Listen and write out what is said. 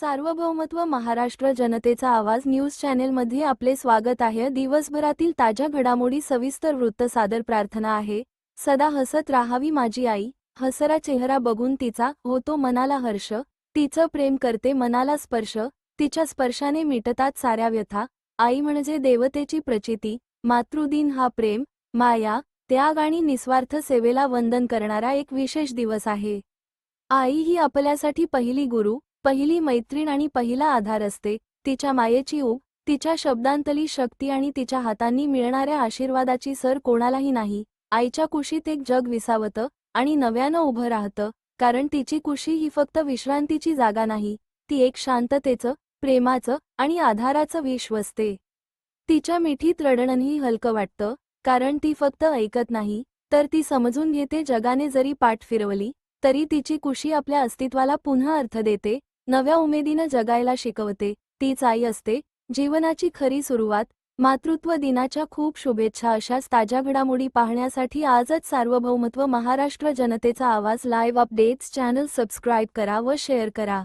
सार्वभौमत्व महाराष्ट्र जनतेचा आवाज न्यूज चॅनेलमध्ये आपले स्वागत आहे. दिवसभरातील ताज्या घडामोडी सविस्तर वृत्त सादर प्रार्थना आहे. सदा हसत राहावी माझी आई. हसरा चेहरा बघून तिचा होतो मनाला हर्ष. तिचं प्रेम करते मनाला स्पर्श. तिच्या स्पर्शाने मिटतात साऱ्या व्यथा. आई म्हणजे देवतेची प्रचिती. मातृदिन हा प्रेम माया त्याग आणि निस्वार्थ सेवेला वंदन करणारा एक विशेष दिवस आहे. आई ही आपल्यासाठी पहिली गुरु. पहिली मैत्रीण आणि पहिला आधार असते. तिच्या मायेची ऊब तिच्या शब्दांतली शक्ती आणि तिच्या हातांनी मिळणाऱ्या आशीर्वादाची सर कोणालाही नाही. आईच्या कुशीत एक जग विसावतं आणि नव्यानं उभं राहतं कारण तिची कुशी ही फक्त विश्रांतीची जागा नाही ती एक शांततेचं प्रेमाचं आणि आधाराचं विश्व असते. तिच्या मिठीत रडणंही हलकं वाटतं कारण ती फक्त ऐकत नाही तर ती समजून घेते जगाने जरी पाठ फिरवली तरी तिची कुशी आपल्या अस्तित्वाला पुन्हा अर्थ देते नव्या उमेदीनं जगायला शिकवते. तीच आई असते. जीवनाची खरी सुरुवात मातृत्व दिनाच्या खूप शुभेच्छा अशाच ताज्या घडामोडी पाहण्यासाठी आजच सार्वभौमत्व महाराष्ट्र जनतेचा आवाज लाईव्ह अपडेट्स चॅनल सबस्क्राईब करा व शेअर करा.